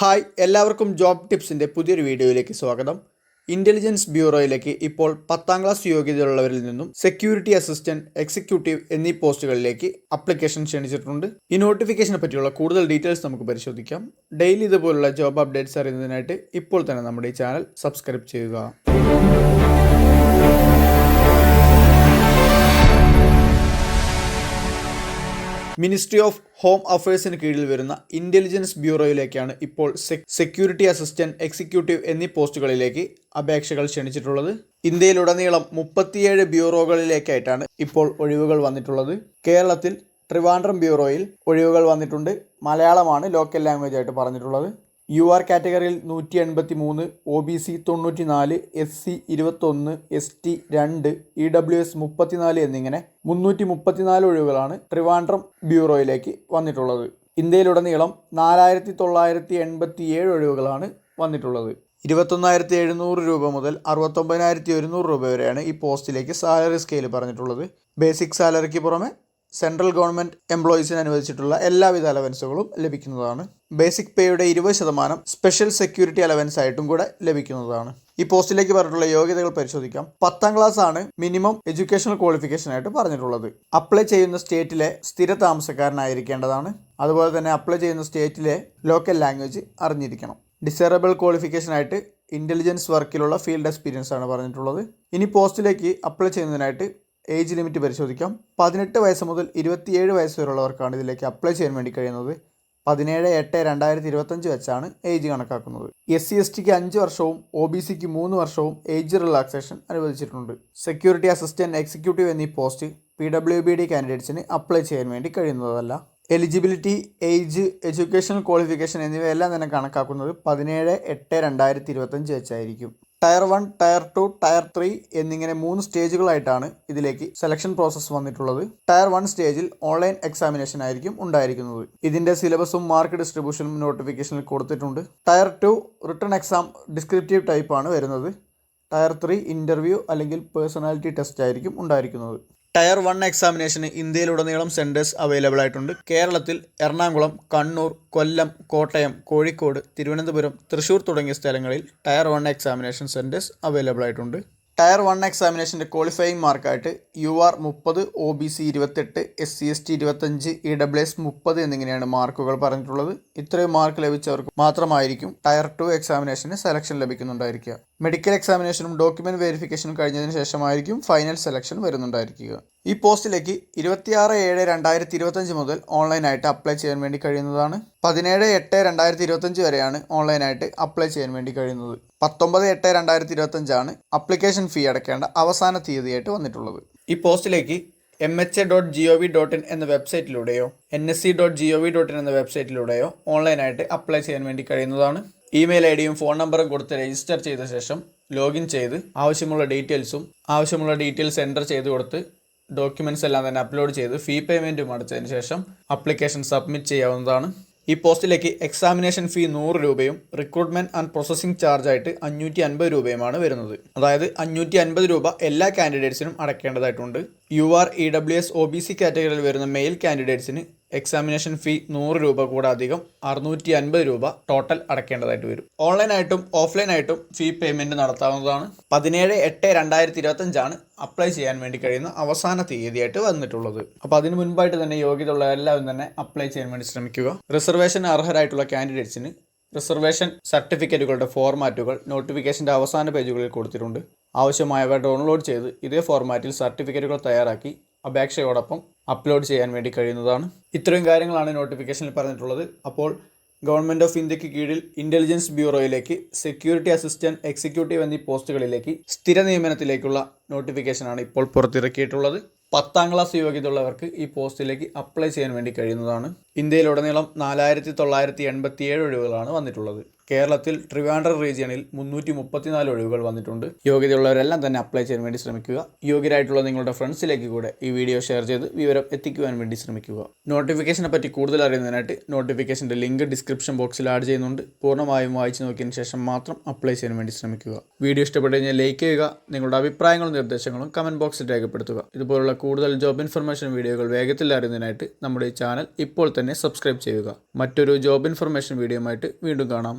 Hi എല്ലാവർക്കും job ടിപ്സിന്റെ പുതിയൊരു വീഡിയോയിലേക്ക് സ്വാഗതം. ഇന്റലിജൻസ് ബ്യൂറോയിലേക്ക് ഇപ്പോൾ പത്താം ക്ലാസ് യോഗ്യതയുള്ളവരിൽ നിന്നും സെക്യൂരിറ്റി അസിസ്റ്റന്റ് എക്സിക്യൂട്ടീവ് എന്നീ പോസ്റ്റുകളിലേക്ക് അപ്ലിക്കേഷൻ ക്ഷണിച്ചിട്ടുണ്ട്. ഈ നോട്ടിഫിക്കേഷനെ പറ്റിയുള്ള കൂടുതൽ ഡീറ്റെയിൽസ് നമുക്ക് പരിശോധിക്കാം. ഡെയിലി ഇതുപോലുള്ള ജോബ് അപ്ഡേറ്റ്സ് അറിയുന്നതിനായിട്ട് ഇപ്പോൾ തന്നെ നമ്മുടെ ഈ ചാനൽ സബ്സ്ക്രൈബ് ചെയ്യുക. മിനിസ്ട്രി ഓഫ് ഹോം അഫയേഴ്സിന് കീഴിൽ വരുന്ന ഇന്റലിജൻസ് ബ്യൂറോയിലേക്കാണ് ഇപ്പോൾ സെക്യൂരിറ്റി അസിസ്റ്റന്റ് എക്സിക്യൂട്ടീവ് എന്നീ പോസ്റ്റുകളിലേക്ക് അപേക്ഷകൾ ക്ഷണിച്ചിട്ടുള്ളത്. ഇന്ത്യയിലുടനീളം മുപ്പത്തിയേഴ് ബ്യൂറോകളിലേക്കായിട്ടാണ് ഇപ്പോൾ ഒഴിവുകൾ വന്നിട്ടുള്ളത്. കേരളത്തിൽ ട്രിവാൻഡ്രം ബ്യൂറോയിൽ ഒഴിവുകൾ വന്നിട്ടുണ്ട്. മലയാളമാണ് ലോക്കൽ ലാംഗ്വേജ് ആയിട്ട് പറഞ്ഞിട്ടുള്ളത്. യു ആർ കാറ്റഗറിയിൽ നൂറ്റി എൺപത്തി മൂന്ന് ഒ ബി സി തൊണ്ണൂറ്റി നാല് എസ് സി ഇരുപത്തൊന്ന് എസ് ടി രണ്ട് ഇ ഡബ്ല്യു എസ് മുപ്പത്തിനാല് എന്നിങ്ങനെ മുന്നൂറ്റി മുപ്പത്തിനാല് ഒഴിവുകളാണ് ട്രിവാൻഡ്രം ബ്യൂറോയിലേക്ക് വന്നിട്ടുള്ളത്. ഇന്ത്യയിലുടനീളം നാലായിരത്തി തൊള്ളായിരത്തി എൺപത്തി ഏഴ് ഒഴിവുകളാണ് വന്നിട്ടുള്ളത്. ഇരുപത്തൊന്നായിരത്തി എഴുന്നൂറ് രൂപ മുതൽ അറുപത്തൊമ്പതിനായിരത്തി ഒരുന്നൂറ് രൂപ വരെയാണ് ഈ പോസ്റ്റിലേക്ക് സാലറി സ്കെയിൽ പറഞ്ഞിട്ടുള്ളത്. ബേസിക് സാലറിക്ക് പുറമെ സെൻട്രൽ ഗവൺമെന്റ് എംപ്ലോയീസിന് അനുവദിച്ചിട്ടുള്ള എല്ലാവിധ അലവൻസുകളും ലഭിക്കുന്നതാണ്. ബേസിക് പേയുടെ ഇരുപത് ശതമാനം സ്പെഷ്യൽ സെക്യൂരിറ്റി അലവൻസ് ആയിട്ടും കൂടെ ലഭിക്കുന്നതാണ്. ഈ പോസ്റ്റിലേക്ക് പറഞ്ഞിട്ടുള്ള യോഗ്യതകൾ പരിശോധിക്കാം. പത്താം ക്ലാസ് ആണ് മിനിമം എഡ്യൂക്കേഷണൽ ക്വാളിഫിക്കേഷൻ ആയിട്ട് പറഞ്ഞിട്ടുള്ളത്. അപ്ലൈ ചെയ്യുന്ന സ്റ്റേറ്റിലെ സ്ഥിര താമസക്കാരനായിരിക്കേണ്ടതാണ്. അതുപോലെ തന്നെ അപ്ലൈ ചെയ്യുന്ന സ്റ്റേറ്റിലെ ലോക്കൽ ലാംഗ്വേജ് അറിഞ്ഞിരിക്കണം. ഡിസേറബിൾ ക്വാളിഫിക്കേഷൻ ആയിട്ട് ഇന്റലിജൻസ് വർക്കിലുള്ള ഫീൽഡ് എക്സ്പീരിയൻസ് ആണ് പറഞ്ഞിട്ടുള്ളത്. ഇനി പോസ്റ്റിലേക്ക് അപ്ലൈ ചെയ്യുന്നതിനായിട്ട് ഏജ് ലിമിറ്റ് പരിശോധിക്കാം. പതിനെട്ട് വയസ്സ് മുതൽ ഇരുപത്തിയേഴ് വയസ്സ് വരെയുള്ളവർക്കാണ് ഇതിലേക്ക് അപ്ലൈ ചെയ്യാൻ വേണ്ടി കഴിയുന്നത്. പതിനേഴ് എട്ട് രണ്ടായിരത്തി ഇരുപത്തഞ്ച് വെച്ചാണ് ഏജ് കണക്കാക്കുന്നത്. എസ് സി എസ് ടിക്ക് അഞ്ച് വർഷവും ഒ ബി സിക്ക് മൂന്ന് വർഷവും ഏജ് റിലാക്സേഷൻ അനുവദിച്ചിട്ടുണ്ട്. സെക്യൂരിറ്റി അസിസ്റ്റന്റ് എക്സിക്യൂട്ടീവ് എന്നീ post P W B D കാൻഡിഡേറ്റ്സിന് apply ചെയ്യാൻ വേണ്ടി കഴിയുന്നതല്ല. എലിജിബിലിറ്റി ഏജ് എഡ്യൂക്കേഷണൽ ക്വാളിഫിക്കേഷൻ എന്നിവയെല്ലാം തന്നെ കണക്കാക്കുന്നത് പതിനേഴ് എട്ട് രണ്ടായിരത്തി ഇരുപത്തഞ്ച് വെച്ചായിരിക്കും. Tier one tier two tier three എന്നിങ്ങനെ മൂന്ന് സ്റ്റേജുകളായിട്ടാണ് ഇതിലേക്ക് സെലക്ഷൻ പ്രോസസ്സ് വന്നിട്ടുള്ളത്. ടയർ വൺ സ്റ്റേജിൽ ഓൺലൈൻ എക്സാമിനേഷൻ ആയിരിക്കും ഉണ്ടായിരിക്കുന്നത്. ഇതിന്റെ സിലബസും മാർക്ക് ഡിസ്ട്രിബ്യൂഷനും നോട്ടിഫിക്കേഷനിൽ കൊടുത്തിട്ടുണ്ട്. Tier two written exam descriptive type ആണ് വരുന്നത്. ടയർ ത്രീ ഇന്റർവ്യൂ അല്ലെങ്കിൽ പേഴ്സണാലിറ്റി ടെസ്റ്റ് ആയിരിക്കും ഉണ്ടായിരിക്കുന്നത്. ടയർ വൺ എക്സാമിനേഷന് ഇന്ത്യയിലുടനീളം സെന്റേഴ്സ് അവൈലബിൾ ആയിട്ടുണ്ട് കേരളത്തിൽ എറണാകുളം കണ്ണൂർ കൊല്ലം കോട്ടയം കോഴിക്കോട് തിരുവനന്തപുരം തൃശ്ശൂർ തുടങ്ങിയ സ്ഥലങ്ങളിൽ tier one examination centres available ആയിട്ടുണ്ട് ടയർ വൺ എക്സാമിനേഷന്റെ ക്വാളിഫയിങ് മാർക്കായിട്ട് യു ആർ മുപ്പത് ഒ ബി സി ഇരുപത്തെട്ട് എസ് സി എസ് ടി ഇരുപത്തഞ്ച് ഇ ഡബ്ല്യു എസ് മുപ്പത് എന്നിങ്ങനെയാണ് മാർക്കുകൾ പറഞ്ഞിട്ടുള്ളത്. ഇത്രയും മാർക്ക് ലഭിച്ചവർക്ക് മാത്രമായിരിക്കും ടയർ ടു എക്സാമിനേഷന് സെലക്ഷൻ ലഭിക്കുന്നുണ്ടായിരിക്കുക. മെഡിക്കൽ എക്സാമിനേഷനും ഡോക്യുമെന്റ് വെരിഫിക്കേഷനും കഴിഞ്ഞതിന് ശേഷമായിരിക്കും ഫൈനൽ സെലക്ഷൻ വരുന്നുണ്ടായിരിക്കുക. ഈ പോസ്റ്റിലേക്ക് ഇരുപത്തിയാറ് ഏഴ് രണ്ടായിരത്തി ഇരുപത്തഞ്ച് മുതൽ ഓൺലൈനായിട്ട് അപ്ലൈ ചെയ്യാൻ വേണ്ടി കഴിയുന്നതാണ്. പതിനേഴ് എട്ട് രണ്ടായിരത്തി ഇരുപത്തഞ്ച് വരെയാണ് ഓൺലൈനായിട്ട് അപ്ലൈ ചെയ്യാൻ വേണ്ടി കഴിയുന്നത്. പത്തൊമ്പത് എട്ട് രണ്ടായിരത്തി ഇരുപത്തഞ്ചാണ് അപ്ലിക്കേഷൻ ഫീ അടയ്ക്കേണ്ട അവസാന തീയതിയായിട്ട് വന്നിട്ടുള്ളത്. ഈ പോസ്റ്റിലേക്ക് M H A dot G O V dot in എന്ന വെബ്സൈറ്റിലൂടെയോ N S C dot G O V dot in എന്ന വെബ്സൈറ്റിലൂടെയോ ഓൺലൈനായിട്ട് അപ്ലൈ ചെയ്യാൻ വേണ്ടി കഴിയുന്നതാണ്. ഇമെയിൽ ഐ ഡിയും ഫോൺ നമ്പറും കൊടുത്ത് രജിസ്റ്റർ ചെയ്ത ശേഷം ലോഗിൻ ചെയ്ത് ആവശ്യമുള്ള ഡീറ്റെയിൽസും ആവശ്യമുള്ള ഡീറ്റെയിൽസ് എന്റർ ചെയ്ത് കൊടുത്ത് ഡോക്യുമെന്റ്സ് എല്ലാം തന്നെ അപ്ലോഡ് ചെയ്ത് ഫീ പേയ്മെന്റും അടച്ചതിന് ശേഷം അപ്ലിക്കേഷൻ സബ്മിറ്റ് ചെയ്യാവുന്നതാണ്. ഈ പോസ്റ്റിലേക്ക് എക്സാമിനേഷൻ ഫീ നൂറ് രൂപയും റിക്രൂട്ട്മെന്റ് ആൻഡ് പ്രോസസ്സിംഗ് ചാർജ് ആയിട്ട് അഞ്ഞൂറ്റി അൻപത് രൂപയുമാണ് വരുന്നത്. അതായത് അഞ്ഞൂറ്റി അൻപത് രൂപ എല്ലാ കാൻഡിഡേറ്റ്സിനും അടക്കേണ്ടതായിട്ടുണ്ട് U R E W S O B C കാറ്റഗറിയിൽ വരുന്ന മെയിൽ കാൻഡിഡേറ്റ്സിന് എക്സാമിനേഷൻ ഫീ നൂറ് രൂപ കൂടെ അധികം അറുന്നൂറ്റി അൻപത് രൂപ ടോട്ടൽ അടയ്ക്കേണ്ടതായിട്ട് വരും ഓൺലൈനായിട്ടും ഓഫ്ലൈനായിട്ടും ഫീ പേയ്മെന്റ് നടത്താവുന്നതാണ്. പതിനേഴ് എട്ട് രണ്ടായിരത്തി ഇരുപത്തഞ്ചാണ് അപ്ലൈ ചെയ്യാൻ വേണ്ടി കഴിയുന്ന അവസാന തീയതിയായിട്ട് വന്നിട്ടുള്ളത്. അപ്പോൾ അതിന് മുൻപായിട്ട് തന്നെ യോഗ്യതയുള്ള എല്ലാവരും തന്നെ അപ്ലൈ ചെയ്യാൻ വേണ്ടി ശ്രമിക്കുക. റിസർവേഷൻ അർഹരായിട്ടുള്ള കാൻഡിഡേറ്റ്സിന് റിസർവേഷൻ സർട്ടിഫിക്കറ്റുകളുടെ ഫോർമാറ്റുകൾ നോട്ടിഫിക്കേഷന്റെ അവസാന പേജുകളിൽ കൊടുത്തിട്ടുണ്ട്. ആവശ്യമായവ ഡൗൺലോഡ് ചെയ്ത് ഇതേ ഫോർമാറ്റിൽ സർട്ടിഫിക്കറ്റുകൾ തയ്യാറാക്കി അപേക്ഷയോടൊപ്പം അപ്ലോഡ് ചെയ്യാൻ വേണ്ടി കഴിയുന്നതാണ്. ഇത്രയും കാര്യങ്ങളാണ് നോട്ടിഫിക്കേഷനിൽ പറഞ്ഞിട്ടുള്ളത്. അപ്പോൾ ഗവൺമെന്റ് ഓഫ് ഇന്ത്യയ്ക്ക് കീഴിൽ ഇന്റലിജൻസ് ബ്യൂറോയിലേക്ക് സെക്യൂരിറ്റി അസിസ്റ്റന്റ് എക്സിക്യൂട്ടീവ് എന്നീ പോസ്റ്റുകളിലേക്ക് സ്ഥിര നിയമനത്തിലേക്കുള്ള നോട്ടിഫിക്കേഷനാണ് ഇപ്പോൾ പുറത്തിറക്കിയിട്ടുള്ളത്. പത്താം ക്ലാസ് യോഗ്യതയുള്ളവർക്ക് ഈ പോസ്റ്റിലേക്ക് അപ്ലൈ ചെയ്യാൻ വേണ്ടി കഴിയുന്നതാണ്. ഇന്ത്യയിലുടനീളം നാലായിരത്തി തൊള്ളായിരത്തി എൺപത്തിയേഴ് ഒഴിവുകളാണ് വന്നിട്ടുള്ളത്. കേരളത്തിൽ ട്രിവാൻഡ്രം റീജിയണിൽ മുന്നൂറ്റി മുപ്പത്തിനാല് ഒഴിവുകൾ വന്നിട്ടുണ്ട്. യോഗ്യതയുള്ളവരെല്ലാം തന്നെ അപ്ലൈ ചെയ്യാൻ വേണ്ടി ശ്രമിക്കുക. യോഗ്യരായിട്ടുള്ള നിങ്ങളുടെ ഫ്രണ്ട്സിലേക്ക് കൂടെ ഈ വീഡിയോ ഷെയർ ചെയ്ത് വിവരം എത്തിക്കുവാൻ വേണ്ടി ശ്രമിക്കുക. നോട്ടിഫിക്കേഷനെ പറ്റി കൂടുതൽ അറിയുന്നതിനായിട്ട് നോട്ടിഫിക്കേഷന്റെ ലിങ്ക് ഡിസ്ക്രിപ്ഷൻ ബോക്സിൽ ആഡ് ചെയ്യുന്നുണ്ട്. പൂർണമായും വായിച്ചു നോക്കിയതിന് ശേഷം മാത്രം അപ്ലൈ ചെയ്യാൻ വേണ്ടി ശ്രമിക്കുക. വീഡിയോ ഇഷ്ടപ്പെട്ടു കഴിഞ്ഞാൽ ലൈക്ക് ചെയ്യുക. നിങ്ങളുടെ അഭിപ്രായങ്ങളും നിർദ്ദേശങ്ങളും കമന്റ് ബോക്സിൽ രേഖപ്പെടുത്തുക. ഇതുപോലുള്ള കൂടുതൽ ജോബ് ഇൻഫർമേഷൻ വീഡിയോകൾ വേഗത്തിൽ അറിയുന്നതിനായിട്ട് നമ്മുടെ ഈ ചാനൽ ഇപ്പോൾ തന്നെ സബ്സ്ക്രൈബ് ചെയ്യുക. മറ്റൊരു ജോബ് ഇൻഫർമേഷൻ വീഡിയോയുമായിട്ട് വീണ്ടും കാണാം.